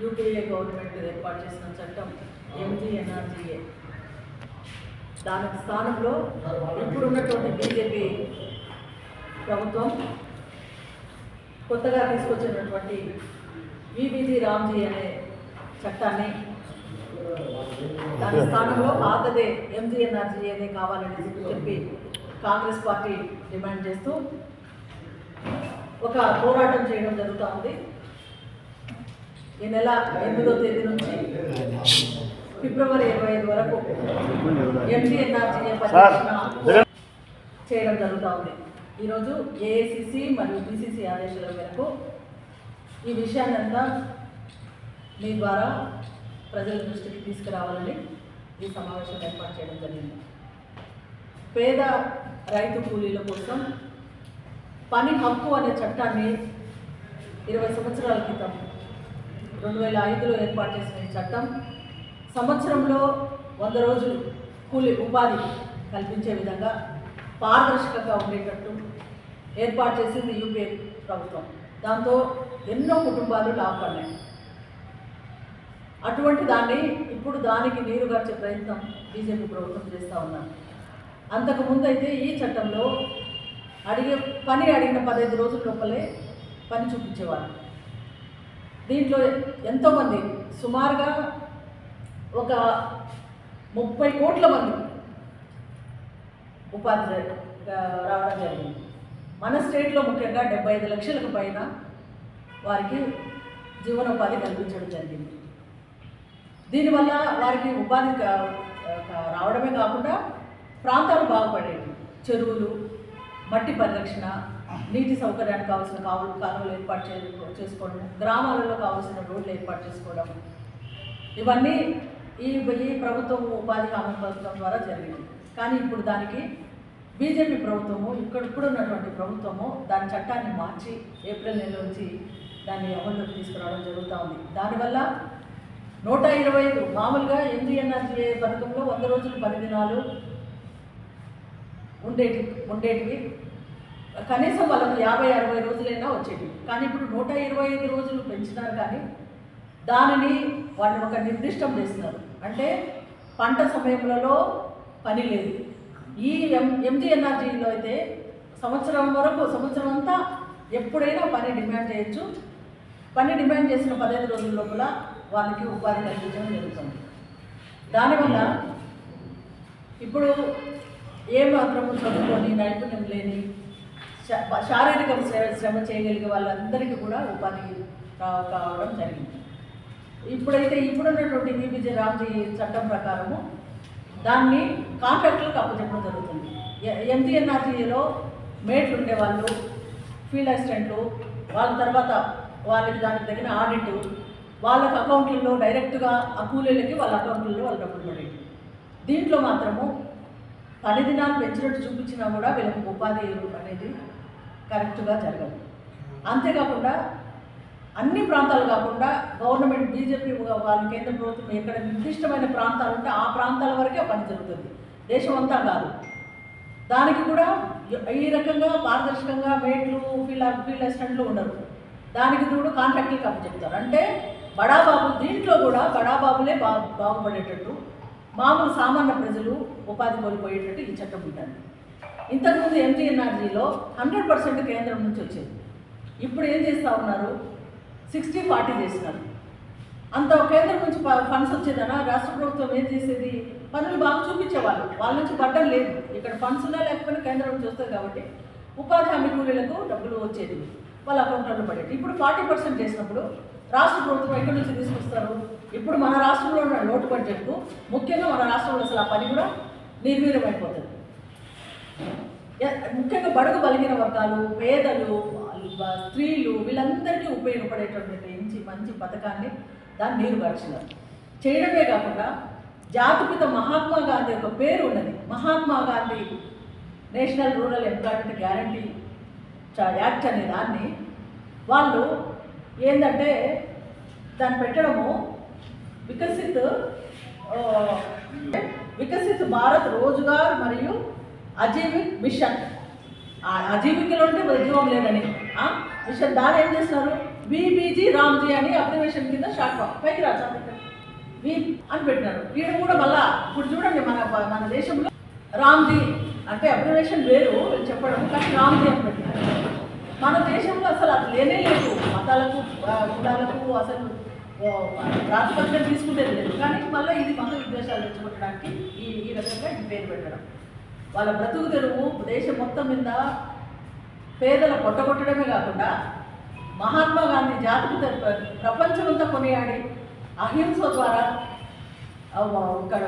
UPA government ఏర్పాటు చేసిన చట్టం ఎంజీఎన్ఆర్జీఏ దానికి స్థానంలో ఇప్పుడున్నటువంటి బీజేపీ ప్రభుత్వం కొత్తగా తీసుకొచ్చినటువంటి విబిజి రామ్జీ అనే చట్టాన్ని దాని స్థానంలో పాతదే ఎంజీఎన్ఆర్జీఏనే కావాలని చెప్పి కాంగ్రెస్ పార్టీ డిమాండ్ చేస్తూ ఒక పోరాటం చేయడం జరుగుతూ ఉంది. ఈ నెల ఎనిమిదో తేదీ నుంచి ఫిబ్రవరి ఇరవై ఐదు వరకు ఎంజీఎన్ఆర్జీఏ పరిరక్షణ చేయడం జరుగుతూ ఉంది. ఈరోజు ఏఐసిసి మరియు బీసీసీ ఆదేశాల మేరకు ఈ విషయాన్ని అంతా మీ ద్వారా ప్రజల దృష్టికి తీసుకురావాలని ఈ సమావేశం ఏర్పాటు చేయడం జరిగింది. పేద రైతు కూలీల కోసం పని హక్కు అనే చట్టాన్ని ఇరవై సంవత్సరాల క్రితం రెండు వేల ఐదులో ఏర్పాటు చేసిన ఈ చట్టం సంవత్సరంలో వంద రోజులు కూలి ఉపాధి కల్పించే విధంగా పారదర్శకంగా ఉండేటట్టు ఏర్పాటు చేసింది యూపీఏ ప్రభుత్వం. దాంతో ఎన్నో కుటుంబాలు లాభపడ్డాయి. అటువంటి దాన్ని ఇప్పుడు దానికి నీరు గడిచే ప్రయత్నం బీజేపీ ప్రభుత్వం చేస్తూ ఉన్నారు అంతకుముందు అయితే ఈ చట్టంలో అడిగే పని అడిగిన పదహైదు రోజుల లోపలే పని చూపించేవారు దీంట్లో ఎంతోమంది సుమారుగా ఒక ముప్పై కోట్ల మంది ఉపాధి రావడం జరిగింది. మన స్టేట్లో ముఖ్యంగా డెబ్బై ఐదు లక్షలకు పైన వారికి జీవనోపాధి కల్పించడం జరిగింది. దీనివల్ల వారికి ఉపాధి కా- రావడమే కాకుండా ప్రాంతాలు బాగుపడేవి. చెరువులు మట్టి పరిరక్షణ నీటి సౌకర్యానికి కావాల్సిన కావులు కాలువలు ఏర్పాటు చే చేసుకోవడం గ్రామాలలో కావాల్సిన రోడ్లు ఏర్పాటు చేసుకోవడం. ఇవన్నీ ఈ ఈ ప్రభుత్వం ఉపాధి హామీ పథకం ద్వారా జరిగింది. కానీ ఇప్పుడు దానికి బీజేపీ ప్రభుత్వము ఇక్కడ ఇప్పుడున్నటువంటి ప్రభుత్వము దాని చట్టాన్ని మార్చి ఏప్రిల్ నెల నుంచి దాన్ని అమల్లోకి తీసుకురావడం జరుగుతూ ఉంది. దానివల్ల నూట ఇరవై ఐదు మామూలుగా ఎంజీఎన్ఆర్జీఏ పథకంలో వంద రోజులు పది దినాలు ఉండేటి ఉండేటివి. కనీసం వాళ్ళకు యాభై అరవై రోజులైనా వచ్చేవి కానీ ఇప్పుడు నూట ఇరవై ఐదు రోజులు పెంచినారు కానీ దానిని వాళ్ళు ఒక నిర్దిష్టం చేస్తున్నారు. అంటే పంట సమయంలో పని లేదు. ఈ ఎం ఎంజీఎన్ఆర్జీలో అయితే సంవత్సరం వరకు సంవత్సరం అంతా ఎప్పుడైనా పని డిమాండ్ చేయొచ్చు. పని డిమాండ్ చేసిన పదిహేను రోజుల లోపల వాళ్ళకి ఉపాధి కల్పించడం జరుగుతుంది. దానివల్ల ఇప్పుడు ఏ మాత్రము చదువుకొని నైపుణ్యం లేని శారీరక శ్రమ చేయగలిగే వాళ్ళందరికీ కూడా ఉపాధి కావడం జరిగింది. ఇప్పుడైతే ఇప్పుడున్నటువంటి వివిజయ రామ్జీ చట్టం ప్రకారము దాన్ని కాంట్రాక్టులకు అప్పచెప్పడం జరుగుతుంది. ఎంజీఎన్ఆర్జీలో మేట్లు ఉండేవాళ్ళు ఫీల్డ్ అసిస్టెంట్లు వాళ్ళ తర్వాత వాళ్ళకి దానికి తగిన ఆడిట్ వాళ్ళకి అకౌంట్లలో డైరెక్ట్గా ఆ కూలీలకి వాళ్ళ అకౌంట్లలో వాళ్ళ డబ్బులు పడేవి. దీంట్లో మాత్రము పని దినాలు పెంచినట్టు చూపించినా కూడా వీళ్ళకి ఉపాధి అనేది కరెక్ట్గా జరగదు. అంతేకాకుండా అన్ని ప్రాంతాలు కాకుండా గవర్నమెంట్ బీజేపీ వాళ్ళు కేంద్ర ప్రభుత్వం ఎక్కడ నిర్దిష్టమైన ప్రాంతాలు ఉంటే ఆ ప్రాంతాల వరకే పని జరుగుతుంది. దేశం అంతా కాదు. దానికి కూడా ఈ రకంగా పారదర్శకంగా మేట్లు ఫీల్డ్ ఫీల్డ్ అసిస్టెంట్లు ఉండరు. దానికి కూడా కాంట్రాక్టులకు అప్పచెప్తారు అంటే బడాబాబు దీంట్లో కూడా బడాబాబులే బా బాగుపడేటట్టు మామూలు సామాన్య ప్రజలు ఉపాధి కోల్పోయేటట్టు ఈ చట్టం ఉంటుంది ఇంతకుముందు ఎంజీఎన్ఆర్జీలో హండ్రెడ్ పర్సెంట్ కేంద్రం నుంచి వచ్చేది. ఇప్పుడు ఏం చేస్తూ ఉన్నారు? సిక్స్టీ ఫార్టీ చేసినారు అంత కేంద్రం నుంచి ఫండ్స్ వచ్చేదనా? రాష్ట్ర ప్రభుత్వం ఏం చేసేది? పనులు బాగా చూపించేవాళ్ళు. వాళ్ళ నుంచి పడ్డం లేదు ఇక్కడ ఫండ్స్ ఉన్నా లేకపోయినా కేంద్రం చూస్తుంది కాబట్టి ఉపాధి హామీ కూలీలకు డబ్బులు వచ్చేది. వాళ్ళ అకౌంట్లో పడేది. ఇప్పుడు ఫార్టీ పర్సెంట్ చేసినప్పుడు రాష్ట్ర ప్రభుత్వం ఎక్కడి నుంచి తీసుకొస్తారు? ఇప్పుడు మన రాష్ట్రంలో ఉన్న లోటు బడ్జెట్కు ముఖ్యంగా మన రాష్ట్రంలో అసలు ఆ పని కూడా నిర్వీర్యమైపోతుంది. ముఖ్యంగా బడుగు బలిగిన వర్గాలు పేదలు స్త్రీలు వీళ్ళందరికీ ఉపయోగపడేటటువంటి మంచి మంచి పథకాన్ని దాన్ని నీరుగార్చినారు చేయడమే కాకుండా జాతిపిత మహాత్మా గాంధీ ఒక పేరు ఉన్నది. Mahatma Gandhi national rural employment guarantee act అనే దాన్ని వాళ్ళు ఏంటంటే దాన్ని పెట్టడము వికసిత్ వికసిత్ భారత్ రోజుగారు మరియు అజీవిక్ మిషన్. ఆ- ఉంటే ఉద్యోగం లేదని. ఆ? దాని ఏం చేస్తున్నారు? విబీజీ రామ్జీ అని అబ్రివేషన్ కింద షార్ట్ ఫామ్. పైకి రా వి అని పెట్టినారు. వీడు కూడా మళ్ళా ఇప్పుడు చూడండి మన మన దేశంలో రామ్జీ అంటే అబ్రివేషన్ వేరు చెప్పడం కానీ రామ్జీ అని పెట్టినారు. మన దేశంలో అసలు అది లేనే లేదు. మతాలకు కులాలకు అసలు ఆ, ప్రాతిపదికన తీసుకునేది లేదు. కానీ మళ్ళీ ఇది మత విద్వేషాలు తెచ్చుకోవడానికి ఈ ఈ రకంగా పేరు పెట్టడం. వాళ్ళ బ్రతుకు తెరువు దేశం మొత్తం మీద పేదల కొట్టగొట్టడమే కాకుండా మహాత్మా గాంధీ జాతికి తె- ప్రపంచమంతా కొనియాడి అహింస ద్వారా ఇక్కడ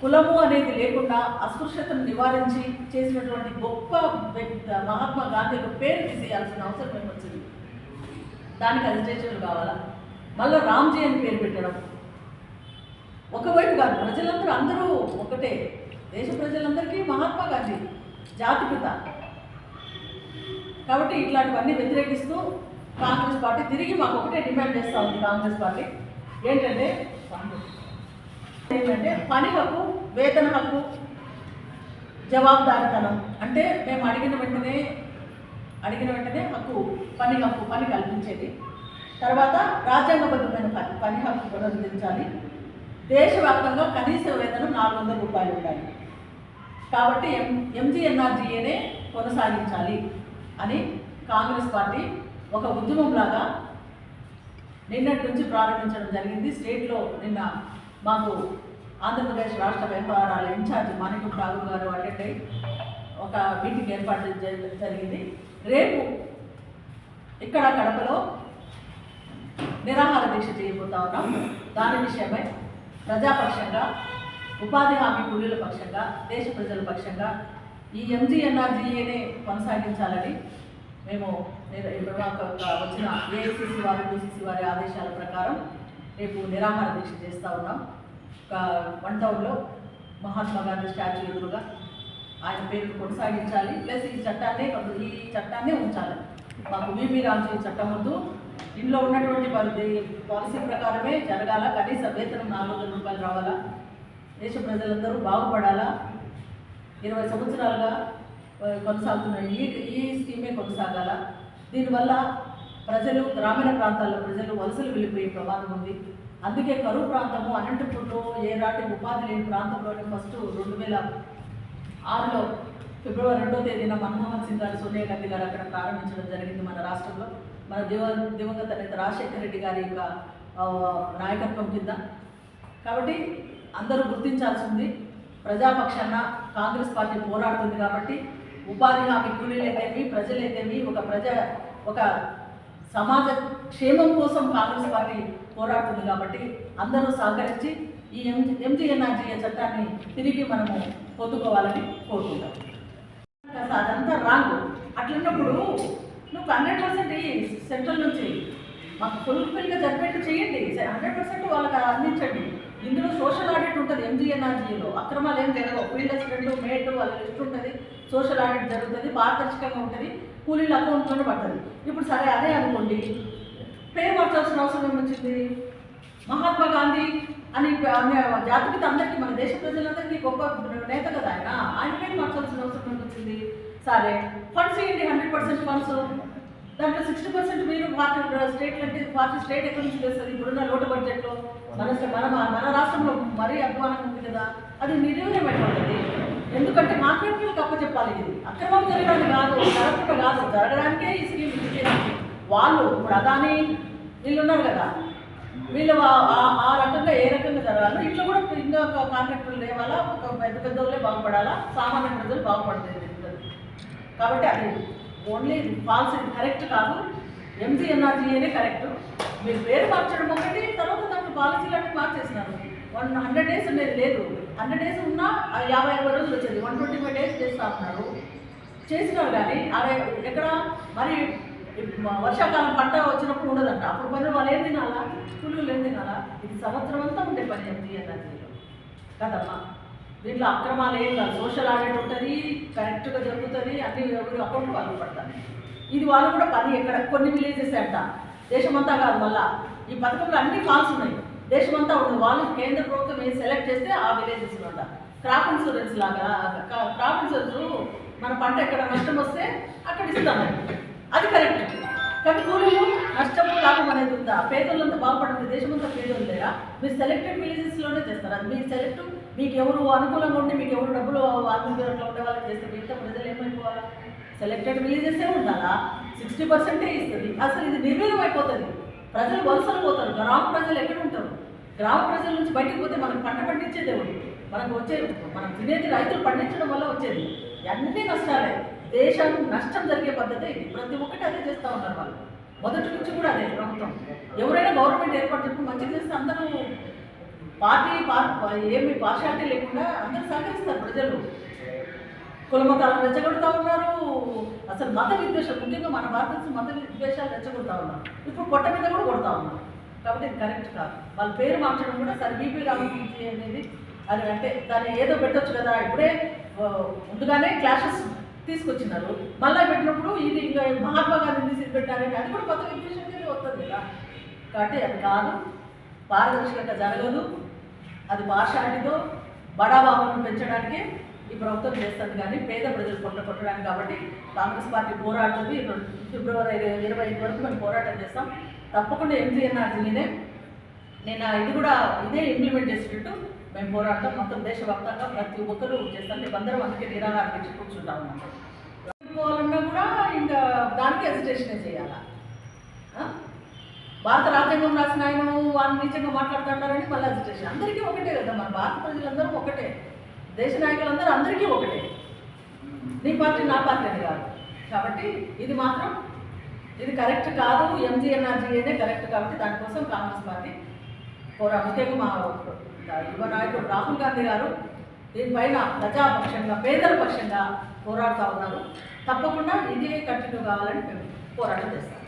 కులము అనేది లేకుండా అస్పృశ్యతను నివారించి చేసినటువంటి గొప్ప వ్యక్తి మహాత్మా గాంధీ యొక్క పేరు తీసేయాల్సిన అవసరం ఏమొచ్చింది? దానికి అజిటేషన్లు కావాలా? మళ్ళీ రామ్జీ అని పేరు పెట్టడం. ఒకవైపు కాదు ప్రజలందరూ అందరూ ఒకటే. దేశ ప్రజలందరికీ మహాత్మా గాంధీ జాతిపిత కాబట్టి ఇట్లాంటివన్నీ వ్యతిరేకిస్తూ కాంగ్రెస్ పార్టీ తిరిగి మాకు ఒకటే డిమాండ్ చేస్తూ ఉంది కాంగ్రెస్ పార్టీ. ఏంటంటే ఏంటంటే పని హక్కు వేతన హక్కు జవాబుదారితనం. అంటే మేము అడిగిన వెంటనే అడిగిన వెంటనే హక్కు పని హక్కు పని కల్పించేది. తర్వాత రాజ్యాంగబద్ధమైన పని పని హక్కు పునరుద్ధరించాలి. దేశవ్యాప్తంగా కనీస వేతనం నాలుగు వందల రూపాయలు ఉండాలి. కాబట్టి ఎం ఎంజీఎన్ఆర్జీఏనే కొనసాగించాలి అని కాంగ్రెస్ పార్టీ ఒక ఉద్యమంలాగా నిన్నటి నుంచి ప్రారంభించడం జరిగింది. స్టేట్లో నిన్న మాకు ఆంధ్రప్రదేశ్ రాష్ట్ర వ్యవహారాల ఇన్ఛార్జ్ మాణికం రాఘు గారు అటెండ్ అయ్యి ఒక మీటింగ్ ఏర్పాటు జరిగింది. రేపు ఇక్కడ కడపలో నిరాహార దీక్ష చేయబోతా ఉన్నాం. దాని విషయమై ప్రజాపక్షంగా ఉపాధి హామీ కూలీల పక్షంగా దేశ ప్రజల పక్షంగా ఈ ఎంజీఎన్ఆర్జీఏనే కొనసాగించాలని మేము ఇప్పుడు మాకు ఒక వచ్చిన ఏఐసిసి వారి బీసీసీ వారి ఆదేశాల ప్రకారం రేపు నిరాహార దీక్ష చేస్తూ ఉన్నాం. ఒక వన్ టౌన్లో మహాత్మా గాంధీ స్టాచ్యూ ఎదురుగా ఆయన పేరు కొనసాగించాలి. ప్లస్ ఈ చట్టాన్ని ఈ చట్టాన్నే ఉంచాలి. మాకు వివి రాజు చట్టం వద్దు. ఇంట్లో ఉన్నటువంటి పాలసీ ప్రకారమే జరగాల. కనీస వేతనం నాలుగు వందల రూపాయలు రావాలా? దేశ ప్రజలందరూ బాగుపడాలా? ఇరవై సంవత్సరాలుగా కొనసాగుతున్న ఈ ఈ స్కీమే కొనసాగాల? దీనివల్ల ప్రజలు గ్రామీణ ప్రాంతాల్లో ప్రజలు వలసలు వెళ్ళిపోయే ప్రమాదం ఉంది. అందుకే కరువు ప్రాంతము అనంతపూర్లో ఏ రాటి ఉపాధి లేని ప్రాంతంలోని ఫస్ట్ రెండు వేల ఆరులో ఫిబ్రవరి రెండో తేదీన మన్మోహన్ సింగ్ గారు సోనియా గాంధీ గారు అక్కడ ప్రారంభించడం జరిగింది మన రాష్ట్రంలో. మన దివ దివంగత నేత రాజశేఖర రెడ్డి గారి యొక్క నాయకత్వం కింద. కాబట్టి అందరూ గుర్తించాల్సి ఉంది ప్రజాపక్షాన కాంగ్రెస్ పార్టీ పోరాడుతుంది కాబట్టి ఉపాధి హామీ కూలీలైతేమి ప్రజలైతేమి ఒక ప్రజ ఒక సమాజ క్షేమం కోసం కాంగ్రెస్ పార్టీ పోరాడుతుంది కాబట్టి అందరూ సహకరించి ఈ ఎం ఎంజీఎన్ఆర్జీఏ చట్టాన్ని తిరిగి మనము పొందుకోవాలని కోరుకుంటాం. అదంతా రాంగ్. అట్లున్నప్పుడు నువ్వు హండ్రెడ్ పర్సెంట్ సెంట్రల్ నుంచి మాకు ఫుల్ఫిల్గా జరిపేట్టు చేయండి. హండ్రెడ్ పర్సెంట్ వాళ్ళకి అందించండి. ఇందులో సోషల్ ఆడిట్ ఉంటుంది ఎంజీఎన్ఆర్జీలో అక్రమాలు ఏం జరగవు. ఫీల్డ్ అసిస్టెంట్ మేట్ వాళ్ళ లిస్ట్ ఉంటుంది సోషల్ ఆడిట్ జరుగుతుంది పారదర్శకంగా ఉంటుంది కూలీల అకౌంట్లోనే పడుతుంది. ఇప్పుడు సరే అదే అనుకోండి. పేరు మార్చాల్సిన అవసరం ఏమొచ్చింది? మహాత్మా గాంధీ అని జాతికి అందరికీ మన దేశ ప్రజలందరికీ గొప్ప నేత కదా ఆయన. ఆయన పేరు మార్చాల్సిన అవసరం ఏమొచ్చింది? సరే ఫండ్స్ ఏంటి? హండ్రెడ్ పర్సెంట్ ఫండ్స్ దాంట్లో సిక్స్టీ పర్సెంట్ మీరు పార్టీ స్టేట్ అంటే పార్టీ స్టేట్ ఎక్కడి నుంచి చేస్తుంది ఇప్పుడున్న లోటు బడ్జెట్లో మన మన మన రాష్ట్రంలో మరీ అభిమానం ఉంది కదా? అది నిర్వీర్యమైనటువంటిది ఎందుకంటే కాంట్రాక్టులకు అప్పచెప్పాలి ఇది. అక్రమం జరగడానికి కాదు జరగకుండా కాదు జరగడానికే ఈ స్కీమ్ వాళ్ళు ఇప్పుడు అదాని వీళ్ళు ఉన్నారు కదా? వీళ్ళు ఆ- రకంగా ఏ రకంగా జరగాలో ఇట్లా కూడా ఇంకా ఒక లేవాలా ఒక పెద్ద పెద్ద వాళ్ళే బాగుపడాలా? సామాన్య ప్రజలు బాగుపడలేదు కాబట్టి అది ఓన్లీ ఫాల్స్ ఇది కరెక్ట్ కాదు. ఎంజీఎన్ఆర్జీఏనే కరెక్ట్ మీరు పేరు మార్చడం ఒకటి తర్వాత దాంట్లో పాలసీలు అన్నీ మార్చేసినారు. వన్ హండ్రెడ్ డేస్ ఉండేది లేదు. హండ్రెడ్ డేస్ ఉన్నా యాభై అరవై రోజులు వచ్చేది. వన్ ట్వంటీ ఫైవ్ డేస్ చేస్తా ఉన్నారు చేసినారు కానీ అదే ఎక్కడ? మరి వర్షాకాలం పంట వచ్చినప్పుడు ఉండదంట. అప్పుడు పని వాళ్ళు ఏం తినాలా? పులుగులు ఏం తినాలా? ఇది సంవత్సరం అంతా ఉండే పని ఎంజీఎన్ఆర్జీలో కదమ్మా. దీంట్లో అక్రమాలు ఏం కాదు. సోషల్ ఆడిట్ ఉంటుంది కరెక్ట్గా జరుగుతుంది అన్ని అకౌంట్ వాళ్ళు పడతారు. ఇది వాళ్ళు కూడా పని ఎక్కడ? కొన్ని విలేజెస్ అంట. దేశమంతా కాదు మళ్ళా. ఈ పథకంలో అన్ని ఫాల్స్ ఉన్నాయి. దేశమంతా ఉంది వాళ్ళు కేంద్ర ప్రభుత్వం ఏం సెలెక్ట్ చేస్తే ఆ విలేజెస్లో ఉంటా క్రాప్ ఇన్సూరెన్స్ లాగా క్రాప్ ఇన్సూరెన్స్ మన పంట ఎక్కడ నష్టం వస్తే అక్కడ ఇస్తాను అది కరెక్ట్ కానీ కూలీలు నష్టం లాభం అనేది ఉందా? పేదలంతా బాగుపడుతుంది దేశమంతా పేదలు లేరా? మీరు సెలెక్టెడ్ విలేజెస్లోనే ఉన్నారు అది మీరు సెలెక్ట్ మీకు ఎవరు అనుకూలంగా ఉండి మీకు ఎవరు డబ్బులు అందుబాటులో ఉండే వాళ్ళకి చేస్తే మిగతా ప్రజలు ఏమైపోవాలా? సెలెక్టెడ్ విలేజెసే ఉండాలా? సిక్స్టీ పర్సెంటే ఇస్తుంది. అసలు ఇది నిర్వీర్యం అయిపోతుంది. ప్రజలు వలసలు పోతారు. గ్రామ ప్రజలు ఎక్కడ ఉంటారు? గ్రామ ప్రజల నుంచి బయటకు పోతే మనకు పంట పండించే దేవుడు. మనకు వచ్చే మనం తినేది రైతులు పండించడం వల్ల వచ్చేది. అన్ని నష్టాలే. దేశం నష్టం జరిగే పద్ధతి ఇది. ప్రతి ఒక్కటి అదే చేస్తూ ఉన్నారు వాళ్ళు. మొదటి నుంచి కూడా అదే ప్రభుత్వం. ఎవరైనా గవర్నమెంట్ ఏర్పాటు చెప్పి మంచిగా చేస్తే అందరూ పార్టీ ఏమి పార్షాలిటీ లేకుండా అందరూ సహకరిస్తారు ప్రజలు. కులమతాలను రెచ్చగొడతా ఉన్నారు. అసలు మత విద్వేషం ముఖ్యంగా మన భారతదేశం మత విద్వేషాలు రెచ్చగొడతా ఉన్నారు. ఇప్పుడు పొట్ట మీద కూడా కొడతా ఉన్నారు. కాబట్టి ఇది కరెక్ట్ కాదు. వాళ్ళ పేరు మార్చడం కూడా సరే బీపీ రామకృష్ణ అనేది అది అంటే దాన్ని ఏదో పెట్టొచ్చు కదా. ఇప్పుడే ముందుగానే క్లాషెస్ తీసుకొచ్చినారు. మళ్ళీ పెట్టినప్పుడు ఇది ఇంకా మహాత్మా గాంధీ తీసి పెట్టారని అది కూడా కొత్త విద్వేషం వస్తుంది కదా. కాబట్టి అది కాదు. పారదర్శకత జరగదు. అది పార్షాలిటీతో బడాబాబును పెంచడానికి ఈ ప్రభుత్వం చేస్తుంది కానీ పేద ప్రజలు పొట్ట కొట్టడానికి కాబట్టి కాంగ్రెస్ పార్టీ పోరాడుతుంది. ఫిబ్రవరి ఇరవై ఇరవై ఐదు వరకు మేము పోరాటం చేస్తాం. తప్పకుండా ఎంజీఎన్ఆర్జీనే నేను ఇది కూడా ఇదే ఇంప్లిమెంట్ చేసేటట్టు మేము పోరాడతాం. మొత్తం దేశవ్యాప్తంగా ప్రతి ఒక్కరూ చేస్తాం రేపు అందరం అందుకే నిరాహారం కూర్చుంటాం. అన్నమాట పోవాలన్నా కూడా ఇంకా దానికి హెసిటేషనే చేయాలా? భారత రాజ్యాంగం రాసిన ఆయన వాళ్ళు నిజంగా మాట్లాడుతున్నారని మళ్ళీ అజిటేషన్ అందరికీ ఒకటే కదా మన భారత ప్రజలందరూ ఒకటే. దేశ నాయకులందరూ అందరికీ ఒకటే. నీ పార్టీ నా పార్టీ అని కాదు. కాబట్టి ఇది మాత్రం ఇది కరెక్ట్ కాదు ఎంజీఎన్ఆర్జీఏనే కరెక్ట్ కాబట్టి దానికోసం కాంగ్రెస్ పార్టీ పోరాడు ముఖ్యంగా మా యువ నాయకుడు రాహుల్ గాంధీ గారు దీనిపైన ప్రజాపక్షంగా పేదల పక్షంగా పోరాడుతూ ఉన్నారు. తప్పకుండా ఇదే కంటిన్యూ కావాలని మేము పోరాటం చేస్తాం.